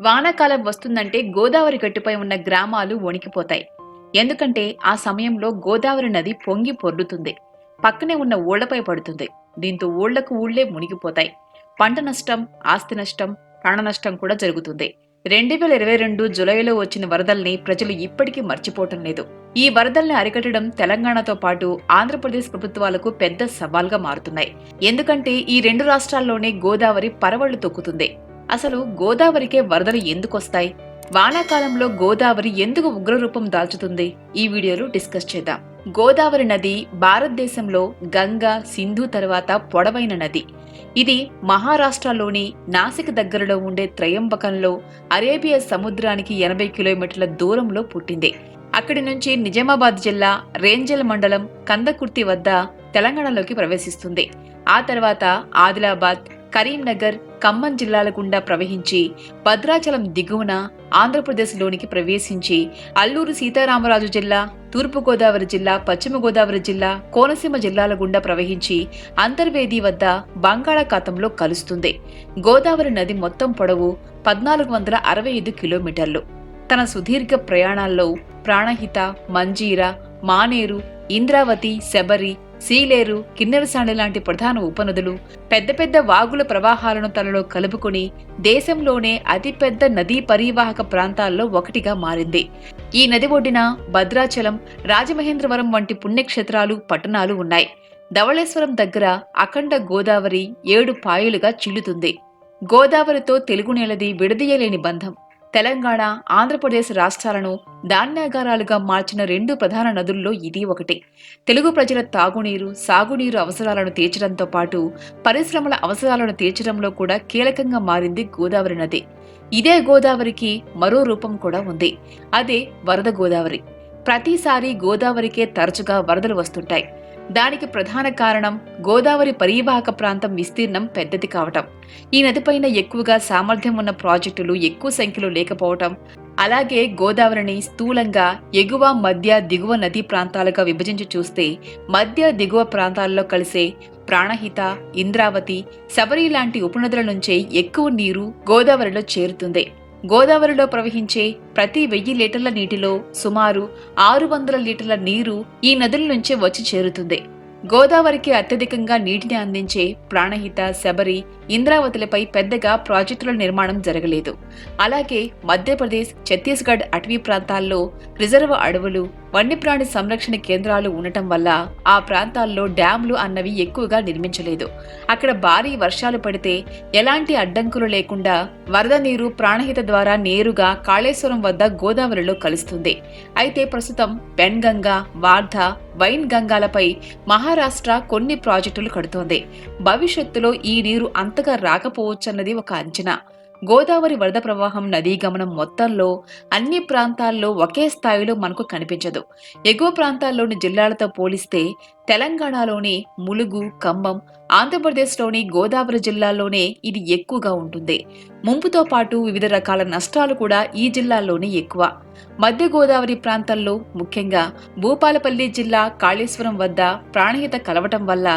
వానాకాలం వస్తుందంటే గోదావరి గట్టుపై ఉన్న గ్రామాలు వణికిపోతాయి. ఎందుకంటే ఆ సమయంలో గోదావరి నది పొంగి పొర్లుతుంది. పక్కనే ఉన్న ఊళ్ళపై పడుతుంది. దీంతో ఊళ్ళకు ఊళ్ళే మునిగిపోతాయి. పంట నష్టం ఆస్తి నష్టం ప్రాణ నష్టం కూడా జరుగుతుంది. రెండు వేల ఇరవై రెండు జులైలో వచ్చిన వరదల్ని ప్రజలు ఇప్పటికీ మర్చిపోవటం లేదు. ఈ వరదల్ని అరికట్టడం తెలంగాణతో పాటు ఆంధ్రప్రదేశ్ ప్రభుత్వాలకు పెద్ద సవాల్గా మారుతున్నాయి. ఎందుకంటే ఈ రెండు రాష్ట్రాల్లోనే గోదావరి పరవళ్ళు తొక్కుతుంది. అసలు గోదావరికే వరదలు ఎందుకొస్తాయి? వానాకాలంలో గోదావరి ఎందుకు ఉగ్రరూపం దాల్చుతుంది? ఈ వీడియోలో డిస్కస్ చేద్దాం. గోదావరి నది భారతదేశంలో గంగా సింధు తర్వాత పొడవైన నది. ఇది మహారాష్ట్రలోని నాసిక్ దగ్గరలో ఉండే త్రయంబకంలో అరేబియా సముద్రానికి ఎనభై కిలోమీటర్ల దూరంలో పుట్టింది. అక్కడి నుంచి నిజామాబాద్ జిల్లా రేంజల్ మండలం కందకుర్తి వద్ద తెలంగాణలోకి ప్రవేశిస్తుంది. ఆ తర్వాత ఆదిలాబాద్ కరీంనగర్ ఖమ్మం జిల్లాల గుండా ప్రవహించి భద్రాచలం దిగువన ఆంధ్రప్రదేశ్లోనికి ప్రవేశించి అల్లూరు సీతారామరాజు జిల్లా తూర్పుగోదావరి జిల్లా పశ్చిమ గోదావరి జిల్లా కోనసీమ జిల్లాల గుండా ప్రవహించి అంతర్వేది వద్ద బంగాళాఖాతంలో కలుస్తుంది. గోదావరి నది మొత్తం పొడవు పద్నాలుగు వందల అరవై ఐదు కిలోమీటర్లు. తన సుదీర్ఘ ప్రయాణాల్లో ప్రాణహిత మంజీర మానేరు ఇంద్రావతి శబరి సీలేరు కిన్నెరసాణి లాంటి ప్రధాన ఉపనదులు పెద్ద పెద్ద వాగుల ప్రవాహాలను తనలో కలుపుకుని దేశంలోనే అతిపెద్ద నదీ పరీవాహక ప్రాంతాల్లో ఒకటిగా మారింది. ఈ నది ఒడ్డిన భద్రాచలం రాజమహేంద్రవరం వంటి పుణ్యక్షేత్రాలు పట్టణాలు ఉన్నాయి. ధవళేశ్వరం దగ్గర అఖండ గోదావరి ఏడు పాయలుగా చిల్లుతుంది. గోదావరితో తెలుగు నేలది విడదీయలేని బంధం. తెలంగాణ ఆంధ్రప్రదేశ్ రాష్ట్రాలను ధాన్యాగారాలుగా మార్చిన రెండు ప్రధాన నదుల్లో ఇది ఒకటి. తెలుగు ప్రజల తాగునీరు సాగునీరు అవసరాలను తీర్చడంతో పాటు పరిశ్రమల అవసరాలను తీర్చడంలో కూడా కీలకంగా మారింది గోదావరి నది. ఇదే గోదావరికి మరో రూపం కూడా ఉంది. అదే వరద గోదావరి. ప్రతిసారి గోదావరికే తరచుగా వరదలు వస్తుంటాయి. దానికి ప్రధాన కారణం గోదావరి పరీవాహక ప్రాంతం విస్తీర్ణం పెద్దది కావటం. ఈ నదిపైన ఎక్కువగా సామర్థ్యం ఉన్న ప్రాజెక్టులు ఎక్కువ సంఖ్యలో లేకపోవటం అలాగే గోదావరిని స్థూలంగా ఎగువ మధ్య దిగువ నదీ ప్రాంతాలుగా విభజించి చూస్తే మధ్య దిగువ ప్రాంతాల్లో కలిసే ప్రాణహిత ఇంద్రావతి శబరి లాంటి ఉపనదుల నుంచే ఎక్కువ నీరు గోదావరిలో చేరుతుంది. గోదావరిలో ప్రవహించే ప్రతి వెయ్యి లీటర్ల నీటిలో సుమారు ఆరు వందల లీటర్ల నీరు ఈ నదుల నుంచే వచ్చి చేరుతుంది. గోదావరికి అత్యధికంగా నీటిని అందించే ప్రాణహిత శబరి ఇంద్రావతిలపై పెద్దగా ప్రాజెక్టుల నిర్మాణం జరగలేదు. అలాగే మధ్యప్రదేశ్ ఛత్తీస్గఢ్ అటవీ ప్రాంతాల్లో రిజర్వ్ అడవులు వన్యప్రాణి సంరక్షణ కేంద్రాలు ఉండటం వల్ల ఆ ప్రాంతాల్లో డ్యాంలు అన్నవి ఎక్కువగా నిర్మించలేదు. అక్కడ భారీ వర్షాలు పడితే ఎలాంటి అడ్డంకులు లేకుండా వరద నీరు ప్రాణహిత ద్వారా నేరుగా కాళేశ్వరం వద్ద గోదావరిలో కలుస్తుంది. అయితే ప్రస్తుతం పెన్గంగా వార్ధ వైన్ గంగాలపై మహారాష్ట్ర కొన్ని ప్రాజెక్టులు కడుతోంది. భవిష్యత్తులో ఈ నీరు అంతగా రాకపోవచ్చన్నది ఒక అంచనా. గోదావరి వరద ప్రవాహం నదీ గమనం మొత్తంలో అన్ని ప్రాంతాల్లో ఒకే స్థాయిలో మనకు కనిపించదు. ఎగువ ప్రాంతాల్లోని జిల్లాలతో పోలిస్తే తెలంగాణలోని ములుగు ఖమ్మం ఆంధ్రప్రదేశ్లోని గోదావరి జిల్లాల్లోనే ఇది ఎక్కువగా ఉంటుంది. ముంపుతో పాటు వివిధ రకాల నష్టాలు కూడా ఈ జిల్లాల్లోనే ఎక్కువ. మధ్య గోదావరి ప్రాంతాల్లో ముఖ్యంగా భూపాలపల్లి జిల్లా కాళేశ్వరం వద్ద ప్రాణహిత కలవటం వల్ల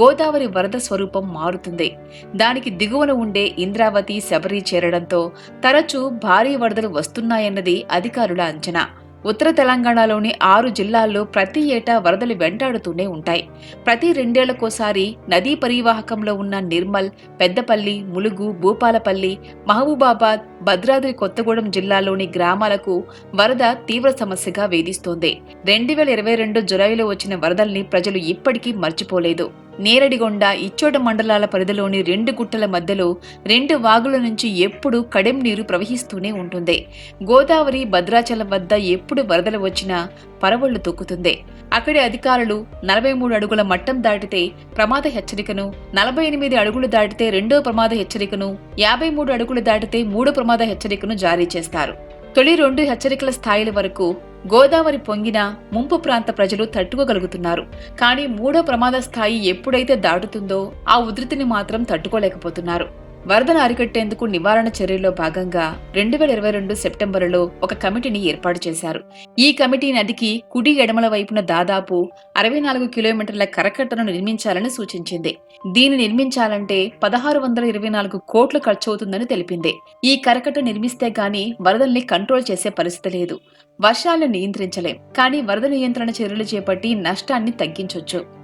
గోదావరి వరద స్వరూపం మారుతుంది. దానికి దిగువన ఉండే ఇంద్రావతి శబరి చేరడంతో తరచూ భారీ వరదలు వస్తున్నాయన్నది అధికారుల అంచనా. ఉత్తర తెలంగాణలోని ఆరు జిల్లాల్లో ప్రతి ఏటా వరదలు వెంటాడుతూనే ఉంటాయి. ప్రతి రెండేళ్ళకోసారి నదీ పరివాహకంలో ఉన్న నిర్మల్ పెద్దపల్లి ములుగు భూపాలపల్లి మహబూబాబాద్ భద్రాద్రి కొత్తగూడెం జిల్లాలోని గ్రామాలకు వరద తీవ్ర సమస్యగా వేధిస్తోంది. రెండు వేల ఇరవై రెండు జులైలో వచ్చిన వరదల్ని ప్రజలు ఇప్పటికీ మర్చిపోలేదు. నేరడిగొండ ఇచ్చోట మండలాల పరిధిలోని రెండు గుట్టల మధ్యలో రెండు వాగుల నుంచి ఎప్పుడు కడెం నీరు ప్రవహిస్తూనే ఉంటుంది. గోదావరి భద్రాచలం వద్ద ఎప్పుడు వరదలు వచ్చినా పరవళ్ళు తొక్కుతుంది. అక్కడి అధికారులు నలభై మూడు అడుగుల మట్టం దాటితే ప్రమాద హెచ్చరికను నలభై ఎనిమిది అడుగులు దాటితే రెండో ప్రమాద హెచ్చరికను యాభై మూడు అడుగులు దాటితే మూడో ప్రమాద హెచ్చరికను జారీ చేస్తారు. తొలి రెండు హెచ్చరికల స్థాయిల వరకు గోదావరి పొంగిన ముంపు ప్రాంత ప్రజలు తట్టుకోగలుగుతున్నారు. కానీ మూడో ప్రమాద స్థాయి ఎప్పుడైతే దాటుతుందో ఆ ఉధృతిని మాత్రం తట్టుకోలేకపోతున్నారు. వరదను అరికట్టేందుకు నివారణ చర్యల్లో భాగంగా రెండు వేల ఇరవై రెండు సెప్టెంబరులో ఒక కమిటీని ఏర్పాటు చేశారు. ఈ కమిటీ నదికి కుడి ఎడమల వైపున దాదాపు అరవై నాలుగు కిలోమీటర్ల కరకట్టను నిర్మించాలని సూచించింది. దీన్ని నిర్మించాలంటే పదహారు వందల ఇరవై నాలుగు కోట్లు ఖర్చవుతుందని తెలిపింది. ఈ కరకట్ట నిర్మిస్తే గాని వరదల్ని కంట్రోల్ చేసే పరిస్థితి లేదు. వర్షాలను నియంత్రించలేం. కానీ వరద నియంత్రణ చర్యలు చేపట్టి నష్టాన్ని తగ్గించొచ్చు.